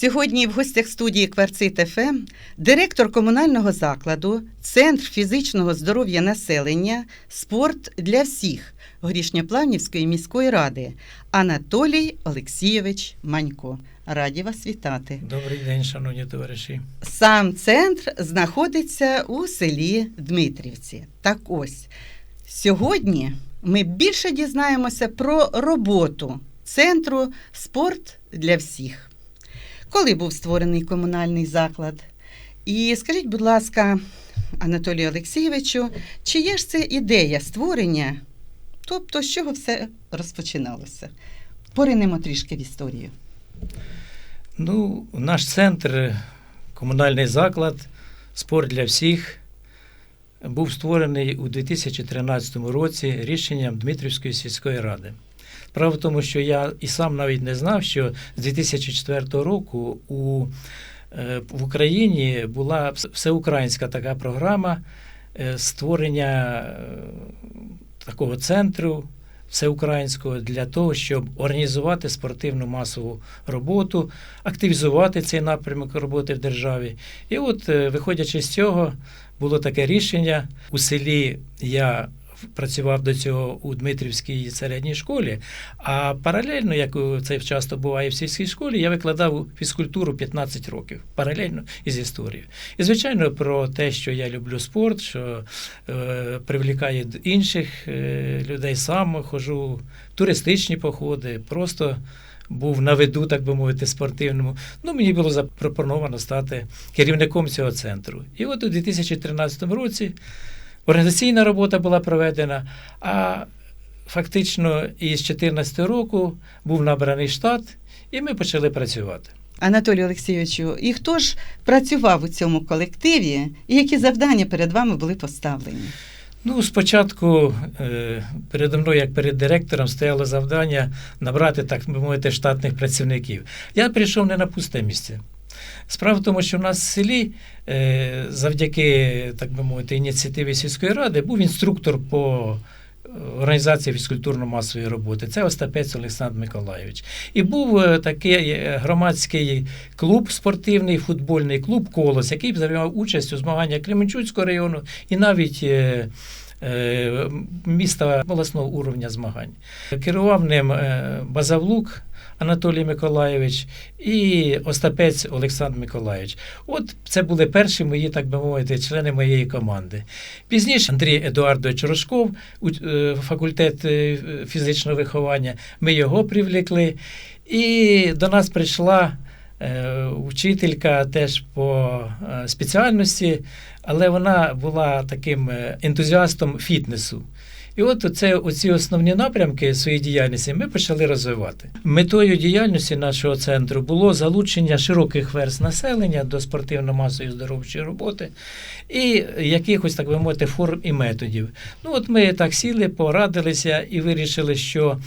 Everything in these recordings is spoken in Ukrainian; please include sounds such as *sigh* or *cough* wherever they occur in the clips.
Сьогодні в гостях студії Кварцит ФМ директор комунального закладу, Центр фізичного здоров'я населення, спорт для всіх Горішньоплавнівської міської ради Анатолій Олексійович Манько. Раді вас вітати. Добрий день, шановні товариші. Сам центр знаходиться у селі Дмитрівці. Так ось сьогодні ми більше дізнаємося про роботу центру спорт для всіх. Коли був створений комунальний заклад? І скажіть, будь ласка, Анатолію Олексійовичу, чи є ж це ідея створення? Тобто, з чого все розпочиналося? Поринемо трішки в історію. Ну, наш центр, комунальний заклад, спорт для всіх, був створений у 2013 році рішенням Дмитрівської сільської ради. Справа в тому, що я і сам навіть не знав, що з 2004 року у, е, в Україні була всеукраїнська така програма е, створення е, такого центру всеукраїнського для того, щоб організувати спортивну масову роботу, активізувати цей напрямок роботи в державі. І от, виходячи з цього, було таке рішення у селі. Я працював до цього у Дмитрівській середній школі, а паралельно, як це часто буває в сільській школі, я викладав фізкультуру 15 років, паралельно із історією. І, звичайно, про те, що я люблю спорт, що е, привлікає інших е, людей сам хожу, туристичні походи, просто. Був на виду, так би мовити, спортивному. Ну, мені було запропоновано стати керівником цього центру. І от у 2013 році Організаційна робота була проведена, а фактично із 2014 року був набраний штат, і ми почали працювати. Анатолію Олексійовичу, і хто ж працював у цьому колективі, і які завдання перед вами були поставлені? Ну, спочатку е, передо мною, як перед директором, стояло завдання набрати, так би мовити, штатних працівників. Я прийшов не на пусте місце. Справа в тому, що в нас в селі, е, завдяки так би мовити, ініціативі сільської ради, був інструктор по е, організації фізкультурно-масової роботи. Це Остапець Олександр Миколайович. І був е, такий громадський клуб, спортивний футбольний клуб Колос, який займав участь у змаганнях Кременчуцького району і навіть. Міста обласного уровня змагань. Керував ним Базавлук Анатолій Миколайович і Остапець Олександр Миколайович. От це були перші мої, так би мовити, члени моєї команди. Пізніше Андрій Едуардович Рожков, е, факультет е, фізичного виховання, ми його привлекли. І до нас прийшла е, вчителька теж по спеціальності, але вона була таким ентузіастом фітнесу. І от це оці основні напрямки своєї діяльності ми почали розвивати. Метою діяльності нашого центру було залучення широких верст населення до спортивно-масової здоровчої роботи і якихось, так би мовити, форм і методів. Ну от ми так сіли, порадилися і вирішили, що.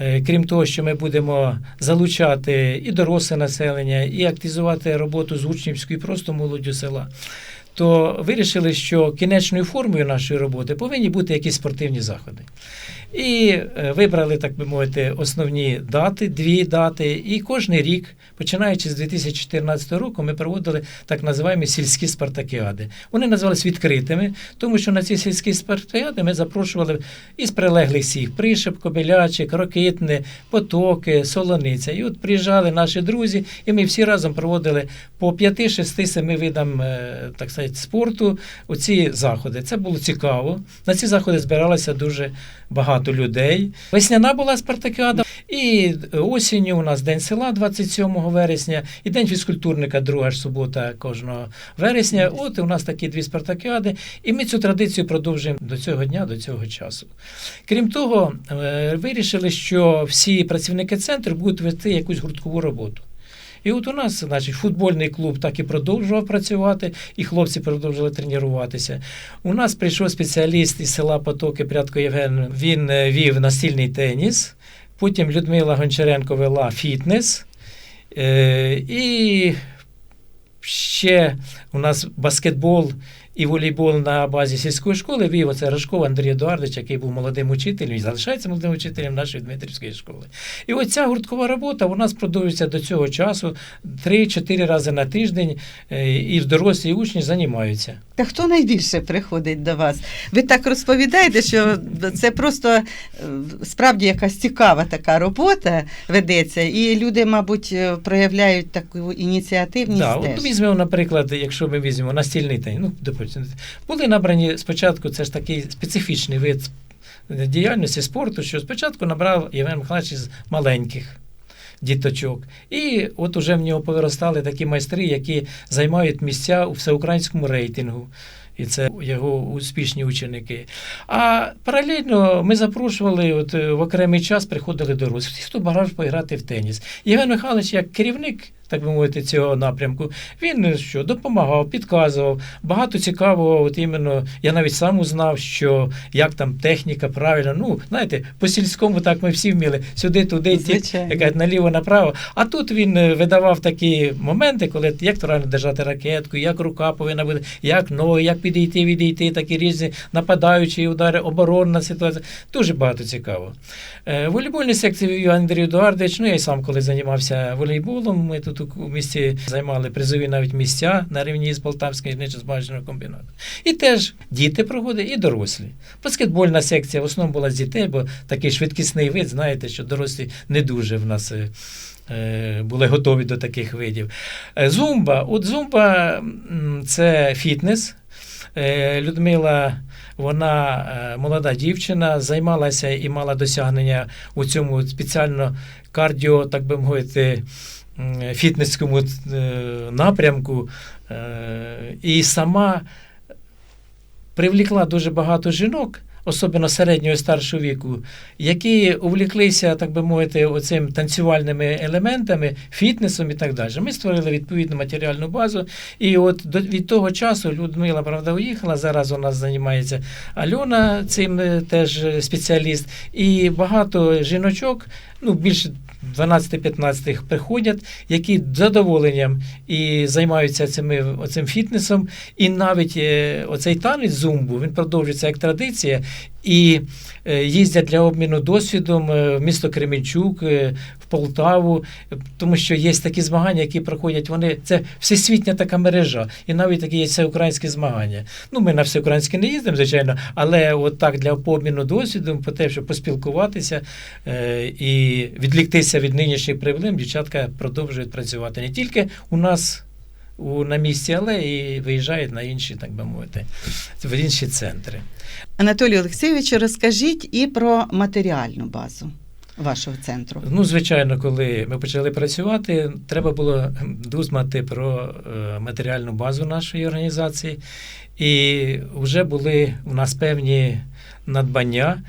Е, крім того, що ми будемо залучати і доросле населення, і активізувати роботу з учнівською, просто молоддю села то вирішили, що кінечною формою нашої роботи повинні бути якісь спортивні заходи. І е, вибрали, так би мовити, основні дати, дві дати. І кожен рік, починаючи з 2014 року, ми проводили так називаємо сільські спартакіади. Вони називалися відкритими, тому що на ці сільські спартакіади ми запрошували із прилеглих сіх Пришеп, Кобелячик, Рокитне, Потоки, Солониця. І от приїжджали наші друзі, і ми всі разом проводили по 5, 6, 7 видам е, так сказати, спорту оці заходи. Це було цікаво. На ці заходи збиралося дуже багато людей. Весняна була спартакіада, і осінню у нас День села 27 вересня, і День фізкультурника, друга ж субота кожного вересня. От у нас такі дві спартакіади, і ми цю традицію продовжуємо до цього дня, до цього часу. Крім того, е, вирішили, що всі працівники центру будуть вести якусь гурткову роботу. І от у нас, значить, футбольний клуб так і продовжував працювати, і хлопці продовжували тренуватися. У нас прийшов спеціаліст із села Потоки Прядко Євген. Він е, вів настільний теніс. Потім Людмила Гончаренко вела фітнес. Е, і ще у нас баскетбол і волейбол на базі сільської школи вів оце Рожков Андрій Едуардович, який був молодим учителем і залишається молодим учителем нашої Дмитрівської школи. І оця гурткова робота у нас продовжується до цього часу 3-4 рази на тиждень, е, і дорослі і учні займаються. Та хто найбільше приходить до вас? Ви так розповідаєте, що це просто е, справді якась цікава така робота ведеться, і люди, мабуть, е, проявляють таку ініціативність. Да, теж. от візьмемо, наприклад, якщо ми візьмемо настільний теніс, ну, допустимо, були набрані спочатку, це ж такий специфічний вид діяльності спорту, що спочатку набрав Євген Михайлович з маленьких діточок. І от уже в нього повиростали такі майстри, які займають місця у всеукраїнському рейтингу. І це його успішні ученики. А паралельно ми запрошували, от в окремий час приходили дорослі, хто бажав поіграти в теніс. Євген Михайлович, як керівник, так би мовити, цього напрямку, він е, що допомагав, підказував. Багато цікавого, от іменно я навіть сам узнав, що як там техніка правильно. Ну, знаєте, по сільському так ми всі вміли сюди, туди, ті, яка наліво, направо. А тут він е, видавав такі моменти, коли як правильно держати ракетку, як рука повинна бути, як ноги, як підійти, відійти, такі різні нападаючі удари, оборонна ситуація. Дуже багато цікаво. Е, Волейбольні секції Андрій Едуардович. Ну, я й сам коли займався волейболом. Ми тут у місті займали призові навіть місця на рівні з Полтавським гірничо-збагачного комбінату. І теж діти проходять, і дорослі. Баскетбольна секція в основному була з дітей, бо такий швидкісний вид, знаєте, що дорослі не дуже в нас. е, е, Були готові до таких видів. Е, Зумба. От зумба це фітнес. Людмила, вона молода дівчина, займалася і мала досягнення у цьому спеціально кардіо, так би мовити, м, фітнеському е, напрямку. Е, І сама привлекла дуже багато жінок. Особливо середнього і старшого віку, які увліклися, так би мовити, оцим танцювальними елементами, фітнесом і так далі. Ми створили відповідну матеріальну базу. І от від того часу Людмила, правда, уїхала. Зараз у нас займається Альона, цим е, теж спеціаліст. І багато жіночок, ну більше 12-15 приходять, які з задоволенням і займаються цими, оцим фітнесом. І навіть е, оцей танець зумбу він продовжується як традиція. І е, їздять для обміну досвідом е, в місто Кременчук, Полтаву, тому що є такі змагання, які проходять. Вони це всесвітня така мережа, і навіть такі є всеукраїнські змагання. Ну, ми на всеукраїнські не їздимо, звичайно, але от так для обміну досвідом, по те, щоб поспілкуватися е, і відліктися від нинішніх проблем, дівчатка продовжують працювати не тільки у нас. У, на місці, але і виїжджають на інші, так би мовити, в інші центри. Анатолію Олексійовичу, розкажіть і про матеріальну базу вашого центру. Ну, звичайно, коли ми почали працювати, треба було думати про е, матеріальну базу нашої організації. І вже були у нас певні надбання.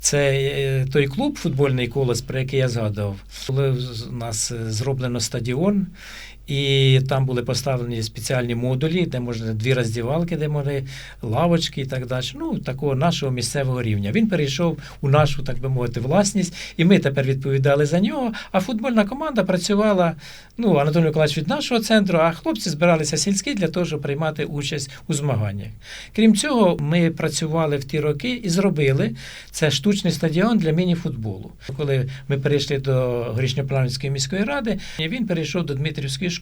Це е, той клуб, футбольний колос, про який я згадував. Коли у нас е, зроблено стадіон, і там були поставлені спеціальні модулі, де можна дві роздівалки, де могли лавочки і так далі. Ну, такого нашого місцевого рівня. Він перейшов у нашу, так би мовити, власність, і ми тепер відповідали за нього. А футбольна команда працювала, ну, Анатолій Миколаївич від нашого центру, а хлопці збиралися сільські для того, щоб приймати участь у змаганнях. Крім цього, ми працювали в ті роки і зробили це штучний стадіон для міні-футболу. Коли ми перейшли до Горішньоплавницької міської ради, він перейшов до Дмитрівської школи,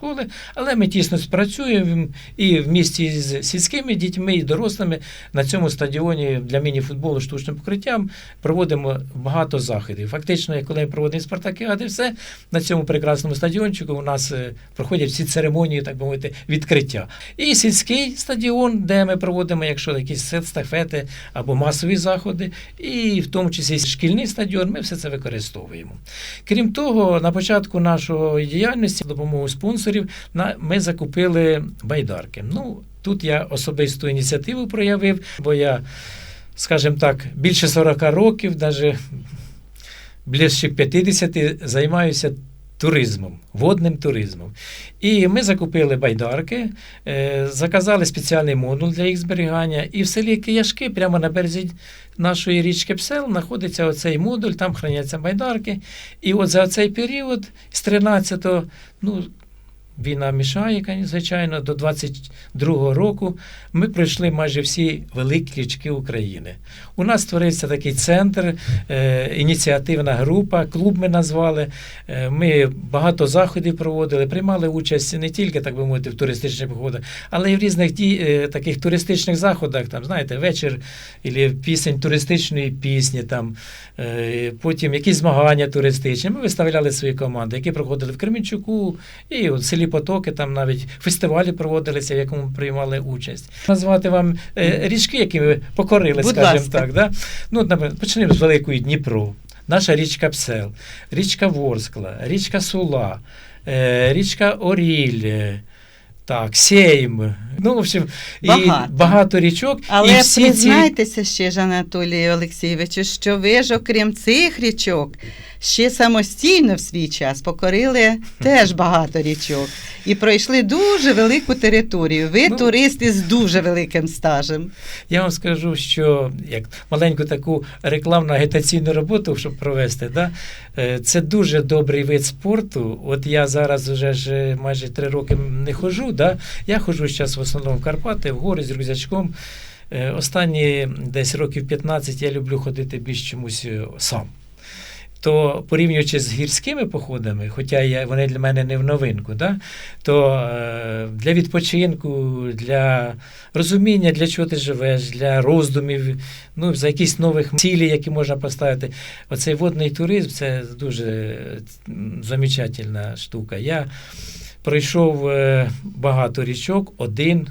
але ми тісно спрацюємо і в місті з сільськими дітьми і дорослими на цьому стадіоні для міні-футболу штучним покриттям проводимо багато заходів. Фактично, коли ми проводимо спартакіади, все на цьому прекрасному стадіончику у нас е, проходять всі церемонії, так би мовити, відкриття. І сільський стадіон, де ми проводимо, якщо якісь стафети або масові заходи, і в тому числі шкільний стадіон, ми все це використовуємо. Крім того, на початку нашої діяльності, з допомогою спонсорів, ми закупили байдарки. Ну, тут я особисту ініціативу проявив, бо я, скажімо так, більше 40 років, навіть ближче 50 займаюся туризмом, водним туризмом. І ми закупили байдарки, е, заказали спеціальний модуль для їх зберігання. І в селі Кияшки, прямо на березі нашої річки Псел, знаходиться оцей модуль, там храняться байдарки. І от за цей період з 13 ну, війна мішає, звичайно, до 22-го року ми пройшли майже всі великі річки України. У нас створився такий центр, е, ініціативна група, клуб ми назвали. Е, Ми багато заходів проводили, приймали участь не тільки, так би мовити, в туристичних походах, але й в різних ді, е, таких туристичних заходах, там, знаєте, вечір і пісень туристичної пісні, там, е, потім якісь змагання туристичні. Ми виставляли свої команди, які проходили в Кременчуку і в селі Потоки, там навіть фестивалі проводилися, в якому приймали участь. Назвати вам е, річки, які ви покорили, Будь скажімо ласка. так. Да? Ну, почнемо з Великої Дніпро. Наша річка Псел, річка Ворскла, річка Сула, е, річка Оріль, так, Сейм. Ну, в общем, і Багато. багато річок. Але і всі ці... признайтеся ще ж, Анатолію Олексійовичу, що ви ж, окрім цих річок, ще самостійно в свій час покорили теж багато річок і пройшли дуже велику територію. Ви Ну, туристи з дуже великим стажем. Я вам скажу, що як маленьку таку рекламну агітаційну роботу, щоб провести, да, е, це дуже добрий вид спорту. От я зараз вже ж е, майже три роки не ходжу. Да? Я ходжу зараз в основному в Карпати, в гори з рюкзачком. Е, Останні десь років 15 я люблю ходити більш чомусь сам. То порівнюючи з гірськими походами, хоча я, вони для мене не в новинку, да, то е, для відпочинку, для розуміння, для чого ти живеш, для роздумів, ну, за якісь нових цілі, які можна поставити. Оцей водний туризм це дуже замечательна штука. Я пройшов е, багато річок, один.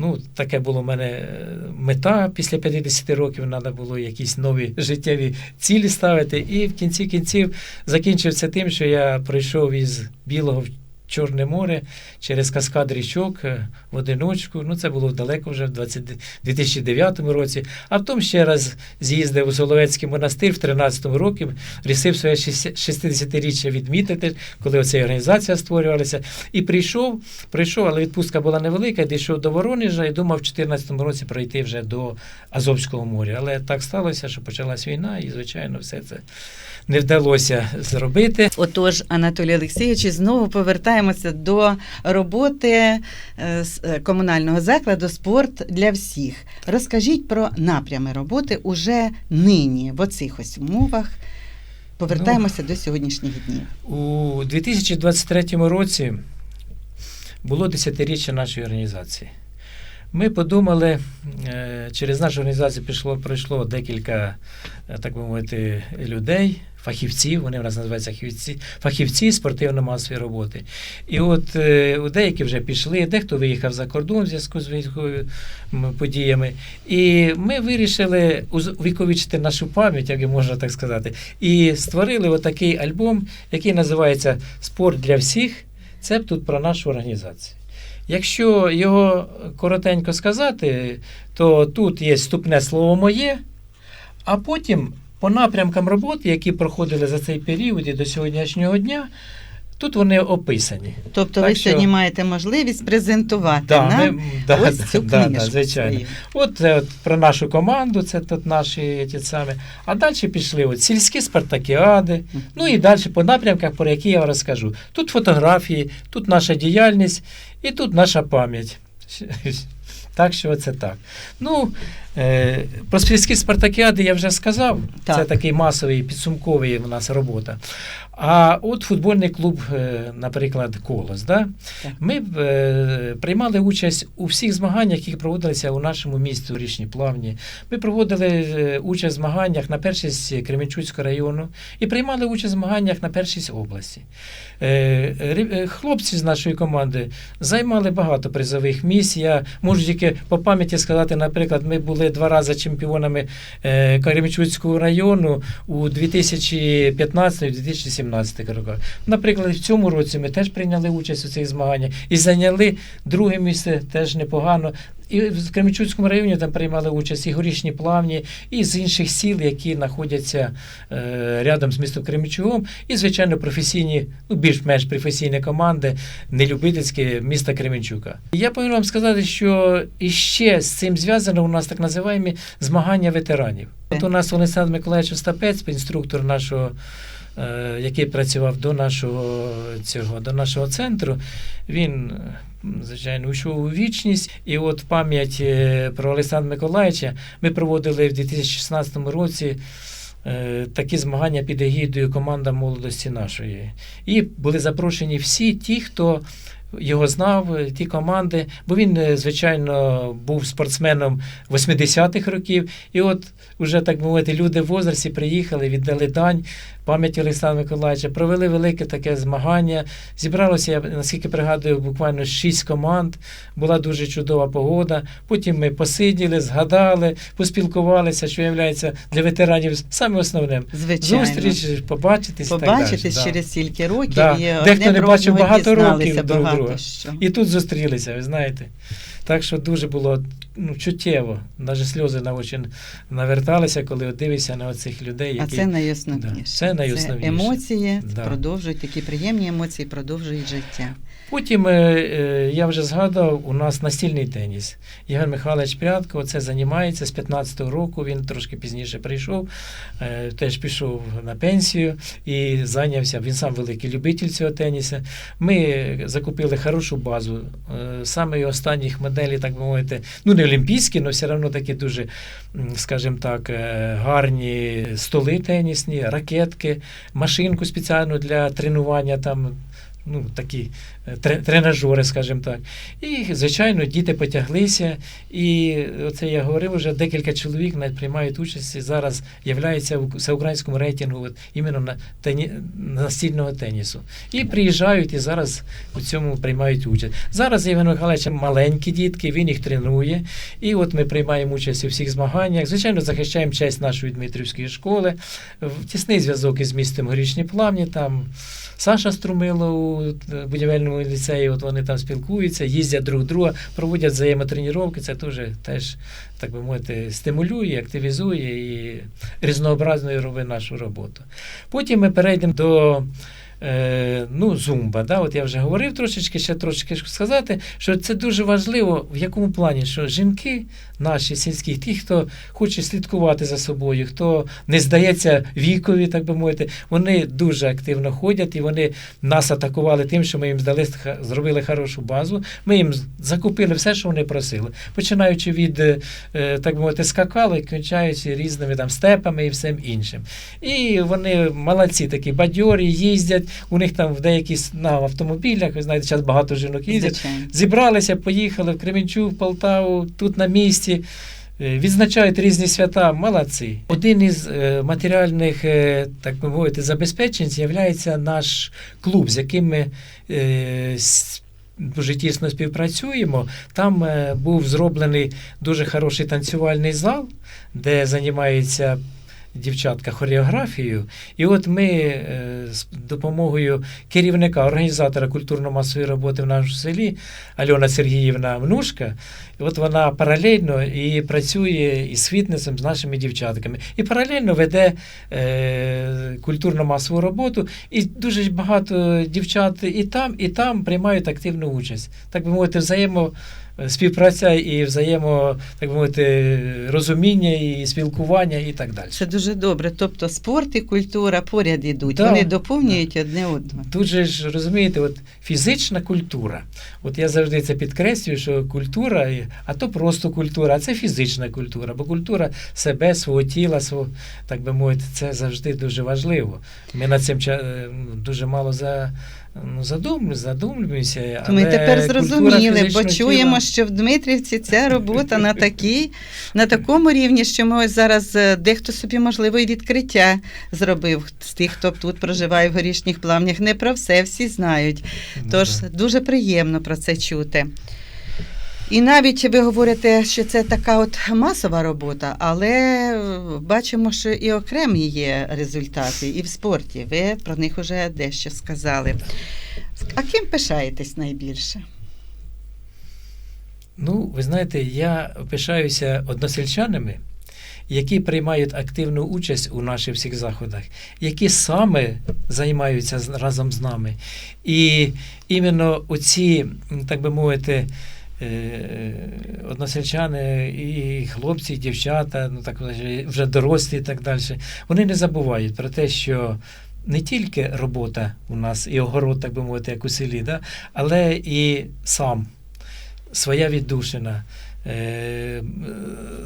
Ну, таке було в мене е, мета після 50 років, треба було якісь нові життєві цілі ставити. І в кінці кінців закінчився тим, що я прийшов із Білого Чорне море через каскад річок е, в одиночку. Ну, це було далеко вже в 20 2009 році. А потім ще раз з'їздив у Соловецький монастир в 13 році, рішив своє 60-річчя відмітити, коли оця організація створювалася. І прийшов, прийшов, але відпустка була невелика, дійшов до Воронежа і думав в 2014 році пройти вже до Азовського моря. Але так сталося, що почалась війна, і, звичайно, все це не вдалося зробити. Отож, Анатолій Олексійович, знову повертаємося до роботи е, с- е, комунального закладу Спорт для всіх. Розкажіть про напрями роботи уже нині, в оцих ось умовах. Повертаємося до сьогоднішніх днів. У 2023 році було десятиріччя нашої організації. Ми подумали, е, через нашу організацію пішло, пройшло декілька, е, так би мовити, людей, фахівців, вони в нас називаються фахівці, фахівці спортивно-масової роботи. І от е, деякі вже пішли, дехто виїхав за кордон в зв'язку з військовими подіями. І ми вирішили увіковічити нашу пам'ять, як і можна так сказати, і створили отакий альбом, який називається Спорт для всіх. Це тут про нашу організацію. Якщо його коротенько сказати, то тут є вступне слово моє, а потім по напрямкам роботи, які проходили за цей період і до сьогоднішнього дня, тут вони описані. Тобто Так ви що- сьогодні маєте можливість презентувати Да, нам ми- да, ось цю да, книжку. да, звичайно. От, от про нашу команду, це тут наші ті самі. А далі пішли от сільські спартакіади. Ну і далі по напрямках, про які я вам розкажу. Тут фотографії, тут наша діяльність і тут наша пам'ять. *laughs* Так що це так. Ну, е, про сільські спартакіади я вже сказав. Так. Це такий масовий підсумковий у нас робота. А от футбольний клуб, е, наприклад, Колос. Да? Ми е, приймали участь у всіх змаганнях, які проводилися у нашому місті у річній плавні. Ми проводили е, участь в змаганнях на першість Кременчуцького району і приймали участь в змаганнях на першість області. Е, е, Хлопці з нашої команди займали багато призових місць. Я можу тільки по пам'яті сказати, наприклад, ми були два рази чемпіонами е, Кременчуцького району у 2015-2017 роках. Наприклад, в цьому році ми теж прийняли участь у цих змаганнях і зайняли друге місце теж непогано. І в Кременчуцькому районі там приймали участь і горішні плавні, і з інших сіл, які знаходяться е, рядом з містом Кременчугом, і, звичайно, професійні, ну, більш-менш професійні команди, нелюбительські міста Кременчука. Я повинен вам сказати, що іще з цим зв'язано у нас так називаємо змагання ветеранів. От у нас Олександр Миколаївич Остапець, інструктор нашого який працював до нашого цього, до нашого центру, він, е, звичайно, уйшов у вічність. І от пам'ять е, про Олександра Миколаївича ми проводили в 2016 році. е, Такі змагання під егідою команда молодості нашої. І були запрошені всі ті, хто його знав, е, ті команди, бо він, е, звичайно, був спортсменом 80-х років. І от уже так мовити, люди в возрасті приїхали, віддали дань пам'яті Олександра Миколаївича, провели велике таке змагання. Зібралося, я наскільки пригадую, буквально шість команд. Була дуже чудова погода. Потім ми посиділи, згадали, поспілкувалися, що є для ветеранів саме основним. Звичайно. Зустріч, побачитись. так Побачитись. Да. через стільки років Да. і Дехто не бачив багато років багато друга. І тут зустрілися, ви знаєте. Так що дуже було ну, чуттєво. Навіть сльози на очі наверталися, коли дивишся на оцих людей, А це найосновніше. Да, це найосновніше. емоції Да. продовжують такі приємні емоції, продовжують життя. Потім е, е, я вже згадав, у нас настільний теніс. Ігор Михайлович Прядко це займається з 15-го року. Він трошки пізніше прийшов, е, теж пішов на пенсію і зайнявся. Він сам великий любитель цього тенісу. Ми закупили хорошу базу. Саме останніх моделей, так би мовити, ну не олімпійські, але все одно такі дуже, скажімо так, гарні столи тенісні, ракетки, машинку спеціальну для тренування там. Ну, такі е, тренажери, скажімо так. І, звичайно, діти потяглися. І оце я говорив, вже декілька чоловік навіть приймають участь і зараз являються в всеукраїнському рейтингу от, іменно на тені, настільного тенісу. І приїжджають і зараз у цьому приймають участь. Зараз Євген Михайлович маленькі дітки, він їх тренує. І от ми приймаємо участь у всіх змаганнях. Звичайно, захищаємо честь нашої Дмитрівської школи. Тісний зв'язок із містом Горішні Плавні. Там Саша Струмило у будівельному ліцеї, от вони там спілкуються, їздять друг друга, проводять взаємотренування. Це дуже теж, так би мовити, стимулює, активізує і різнообразною робить нашу роботу. Потім ми перейдемо до. Е, ну, зумба, да, от я вже говорив трошечки, ще трошечки сказати, що це дуже важливо, в якому плані, що жінки наші сільські, ті, хто хоче слідкувати за собою, хто не здається вікові, так би мовити, вони дуже активно ходять і вони нас атакували тим, що ми їм здали, зробили хорошу базу. Ми їм закупили все, що вони просили, починаючи від, е, так би мовити, скакали, кінчаючи різними там степами і всім іншим. І вони молодці, такі бадьорі, їздять. У них там в деякі на автомобілях, ви знаєте, зараз багато жінок їздять. Зібралися, поїхали в Кременчук, в Полтаву, тут на місці. е, Відзначають різні свята, молодці. Один із е, матеріальних, е, так би мовити, забезпечень є наш клуб, з яким ми дуже тісно співпрацюємо. Там був зроблений дуже хороший танцювальний зал, де займаються дівчатка хореографією. І от ми е, з допомогою керівника, організатора культурно-масової роботи в нашому селі Альона Сергіївна Мнушка, і от вона паралельно і працює із фітнесом з нашими дівчатками. І паралельно веде е, культурно-масову роботу. І дуже багато дівчат і там, і там приймають активну участь. Так би мовити, взаємо. Співпраця і взаємо, так би мовити, розуміння і спілкування і так далі. Це дуже добре. Тобто спорт і культура поряд ідуть. Да. Вони доповнюють одне одного. Тут же ж розумієте, от фізична культура. От я завжди це підкреслюю, що культура, а то просто культура, а це фізична культура. Бо культура себе, свого тіла, свого, так би мовити, це завжди дуже важливо. Ми над цим е, ну, дуже мало за, ну, задумлю, задумлюємося. Ми тепер зрозуміли, бо чуємо, тіла- що в Дмитрівці ця робота на такій, на такому рівні, що ми ось зараз е, дехто собі, можливо, і відкриття зробив з тих, хто тут проживає в горішніх плавнях. Не про все всі знають. Ну, Тож дуже приємно про це чути. І навіть ви говорите, що це така от масова робота, але е, бачимо, що і окремі є результати, і в спорті. Ви про них вже дещо сказали. А ким пишаєтесь найбільше? Ну, ви знаєте, я пишаюся односельчанами, які приймають активну участь у наших всіх заходах, які саме займаються разом з нами. І іменно оці, так би мовити, односельчани, і хлопці, і дівчата, ну так вже дорослі і так далі, вони не забувають про те, що не тільки робота у нас і огород, так би мовити, як у селі, да? але і сам, своя віддушина, е, е,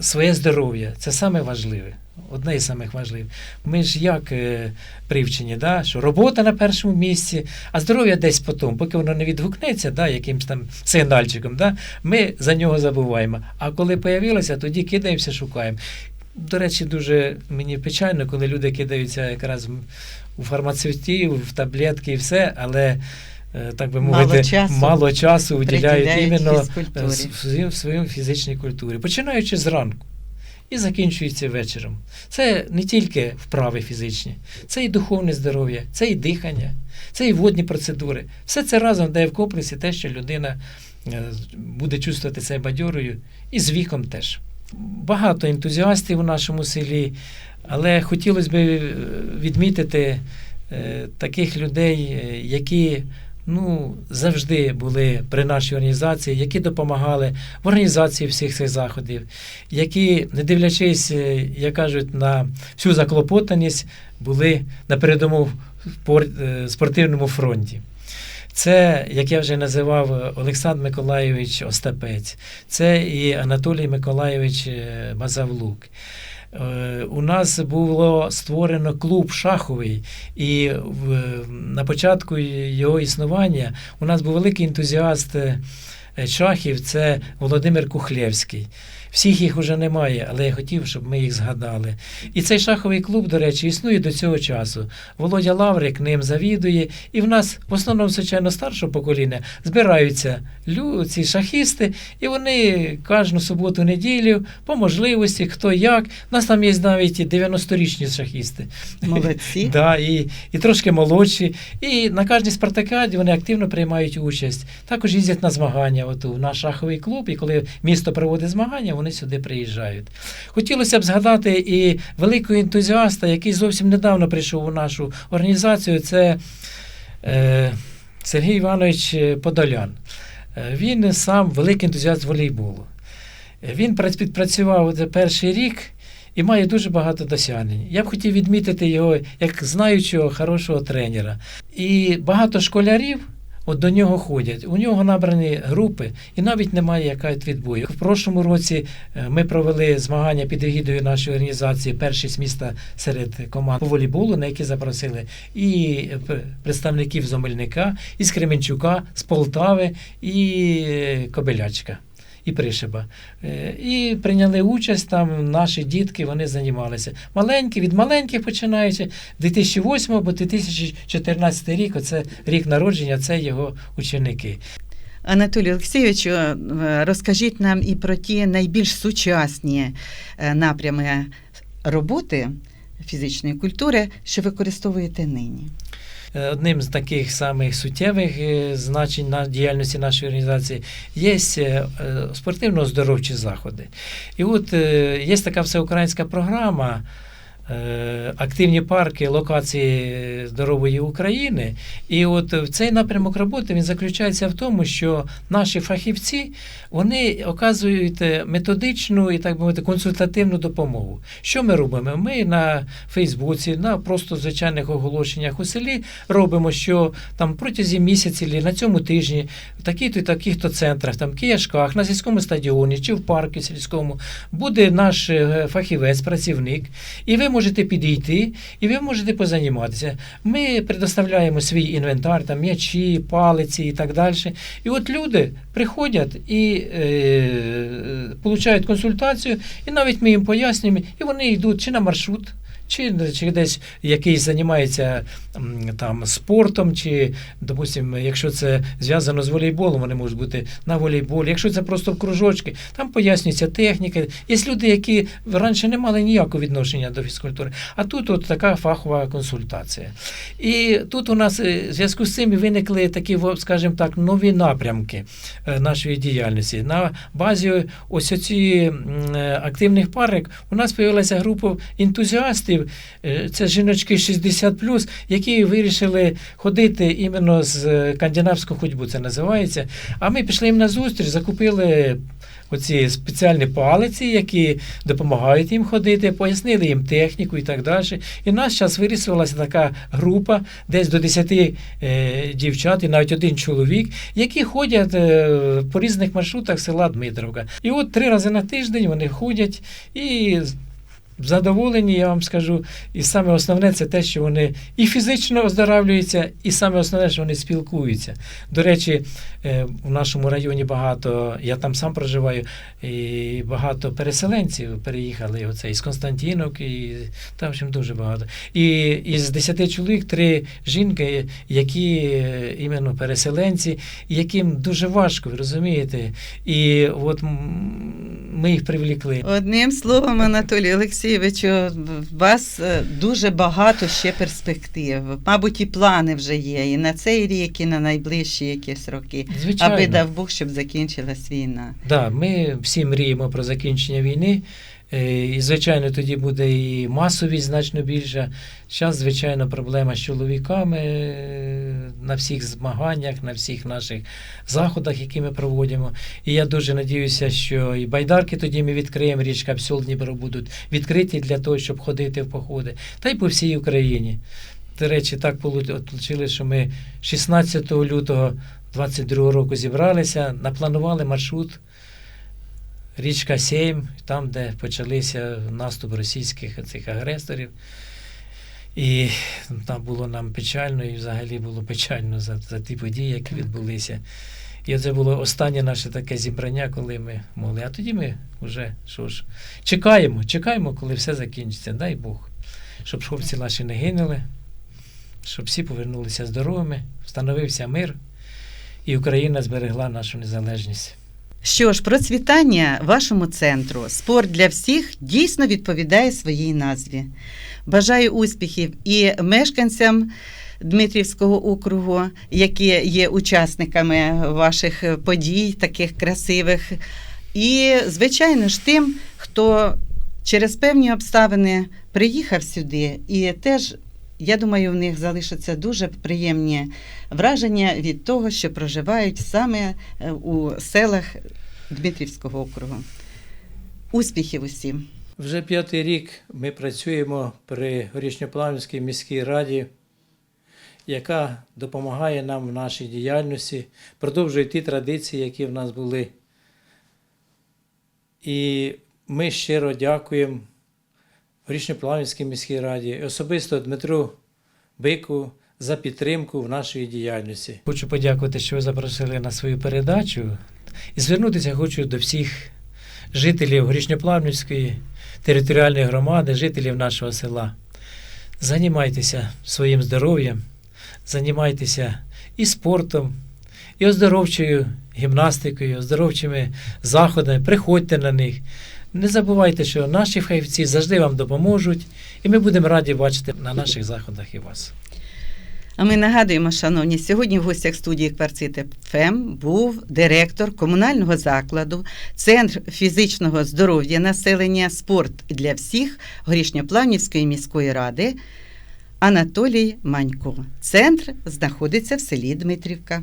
своє здоров'я. Це саме важливе. Одне із самих важливих. Ми ж як е, привчені, да? що робота на першому місці, а здоров'я десь потім, поки воно не відгукнеться, да, якимсь там сигнальчиком, да, ми за нього забуваємо. А коли появилося, тоді кидаємося, шукаємо. До речі, дуже мені печально, коли люди кидаються якраз у фармацевтів, в таблетки і все, але. Е, Так би Мало мовити, часу мало *laughs* часу уділяють іменно в своїй фізичній культурі, починаючи зранку і закінчується вечором. Це не тільки вправи фізичні, це і духовне здоров'я, це і дихання, це і водні процедури. Все це разом дає в комплексі те, що людина е, буде чувствувати себе бадьорою і з віком теж. Багато ентузіастів у нашому селі, але хотілося б е, відмітити таких людей, які ну, завжди були при нашій організації, які допомагали в організації всіх цих заходів, які, не дивлячись, е, як кажуть, на всю заклопотаність, були на передовому е, спортивному фронті. Це, як я вже називав, Олександр Миколайович Остапець, це і Анатолій Миколайович е, Базавлук. Е, У нас було створено клуб шаховий, і в, на початку його існування у нас був великий ентузіаст е, шахів, це Володимир Кухлєвський. Всіх їх уже немає, але я хотів, щоб ми їх згадали. І цей шаховий клуб, до речі, існує до цього часу. Володя Лаврик ним завідує, і в нас в основному, звичайно, старшого покоління збираються ці шахісти, і вони кожну суботу, неділю, по можливості, хто як. У нас там є навіть 90-річні шахісти. Молодці. *laughs* Да, і, і трошки молодші. І на кожній спартакіаді вони активно приймають участь. Також їздять на змагання от, у наш шаховий клуб, і коли місто проводить змагання, вони сюди приїжджають. Хотілося б згадати і великого ентузіаста, який зовсім недавно прийшов у нашу організацію. Це е, Сергій Іванович Подолян. Е, Він сам великий ентузіаст волейболу. Е, Він прац- відпрацював перший рік і має дуже багато досягнень. Я б хотів відмітити його як знаючого, хорошого тренера. І багато школярів. От до нього ходять. У нього набрані групи, і навіть немає якась відбою. В прошлому році е, ми провели змагання під егідою нашої організації, перші з міста серед команд по волейболу, на які запросили і представників з Омельника, і з Кременчука, з Полтави, і е, Кобелячка. І Пришиба. Е, І прийняли участь там наші дітки, вони займалися. Маленькі, від маленьких починаючи, 2008 або 2014 рік, оце рік народження, це його ученики. Анатолій Олексійович, е, розкажіть нам і про ті найбільш сучасні е, напрями роботи фізичної культури, що використовуєте нині. Е, Одним з таких самих суттєвих е, значень на діяльності нашої організації є е, спортивно-оздоровчі заходи. І от є така всеукраїнська програма. Е, Активні парки локації здорової України. І от в цей напрямок роботи він заключається в тому, що наші фахівці вони оказують е, методичну і так би мовити консультативну допомогу. Що ми робимо? Ми на Фейсбуці, на просто звичайних оголошеннях у селі робимо, що там протягом місяця чи на цьому тижні в таких-то і таких-то центрах, там кияшках, на сільському стадіоні чи в парку сільському буде наш е, фахівець, працівник, і ви можете підійти, і ви можете позаніматися. Ми предоставляємо свій інвентар, там м'ячі, палиці і так далі. І от люди приходять і е, получають консультацію, і навіть ми їм пояснюємо, і вони йдуть чи на маршрут. Чи, чи десь якийсь займається там спортом, чи, допустимо, якщо це зв'язано з волейболом, вони можуть бути на волейболі. Якщо це просто кружочки, там пояснюється техніка. Є люди, які раніше не мали ніякого відношення до фізкультури. А тут от така фахова консультація. І тут у нас е, в зв'язку з цим виникли такі, скажімо так, нові напрямки е, нашої діяльності. На базі ось ці активних парок у нас з'явилася група ентузіастів, учасників е, це жіночки 60+, які вирішили ходити іменно з е, скандинавську ходьбу, це називається. А ми пішли їм на зустріч, закупили оці спеціальні палиці, які допомагають їм ходити, пояснили їм техніку і так далі. І в нас зараз вирісувалася така група, десь до 10 е, дівчат і навіть один чоловік, які ходять по різних маршрутах села Дмитровка. І от три рази на тиждень вони ходять і задоволені, я вам скажу. І саме основне це те, що вони і фізично оздоравлюються, і саме основне, що вони спілкуються. До речі, е, в нашому районі багато, я там сам проживаю, і багато переселенців переїхали оце, із Константіновки, і там общем, дуже багато. І із 10 чоловік три жінки, які е, іменно переселенці, яким дуже важко, ви розумієте. І от ми їх привлекли. Одним словом, Анатолій Олексійовичу, у вас е, дуже багато ще перспектив. Мабуть, і плани вже є і на цей рік, і на найближчі якісь роки. Звичайно. Аби дав Бог, щоб закінчилась війна. Да, ми всі мріємо про закінчення війни. Е, І, звичайно, тоді буде і масовість значно більша. Зараз, звичайно, проблема з чоловіками на всіх змаганнях, на всіх наших заходах, які ми проводимо. І я дуже надіюся, що і байдарки тоді ми відкриємо, річка Псьол Дніпро будуть відкриті для того, щоб ходити в походи, та й по всій Україні. До речі, так вийшло, що ми 16 лютого 22 року зібралися, напланували маршрут річка Сейм, там, де почалися наступ російських цих агресорів. І там було нам печально, і взагалі було печально за, за ті події, які відбулися. І це було останнє наше таке зібрання, коли ми могли. А тоді ми вже що ж, чекаємо, чекаємо, коли все закінчиться. Дай Бог, щоб хлопці наші не гинули, щоб всі повернулися здоровими, встановився мир, і Україна зберегла нашу незалежність. Що ж, процвітання вашому центру спорт для всіх дійсно відповідає своїй назві. Бажаю успіхів і мешканцям Дмитрівського округу, які є учасниками ваших подій, таких красивих. І, звичайно ж, тим, хто через певні обставини приїхав сюди, і теж, я думаю, в них залишаться дуже приємні враження від того, що проживають саме е, у селах Дмитрівського округу. Успіхів усім! Вже п'ятий рік ми працюємо при Горішньоплавнівській міській раді, яка допомагає нам в нашій діяльності, продовжує ті традиції, які в нас були. І ми щиро дякуємо Горішньоплавнівській міській раді, і особисто Дмитру Бику за підтримку в нашій діяльності. Хочу подякувати, що ви запросили на свою передачу. І звернутися хочу до всіх жителів Горішньоплавнівської територіальної громади, жителів нашого села. Займайтеся своїм здоров'ям, займайтеся і спортом, і оздоровчою гімнастикою, оздоровчими заходами, приходьте на них. Не забувайте, що наші фахівці завжди вам допоможуть, і ми будемо раді бачити на наших заходах і вас. А ми нагадуємо, шановні, сьогодні в гостях студії Кварцити ФМ був директор комунального закладу, Центр фізичного здоров'я населення, спорт для всіх Горішньоплавнівської міської ради Анатолій Манько. Центр знаходиться в селі Дмитрівка.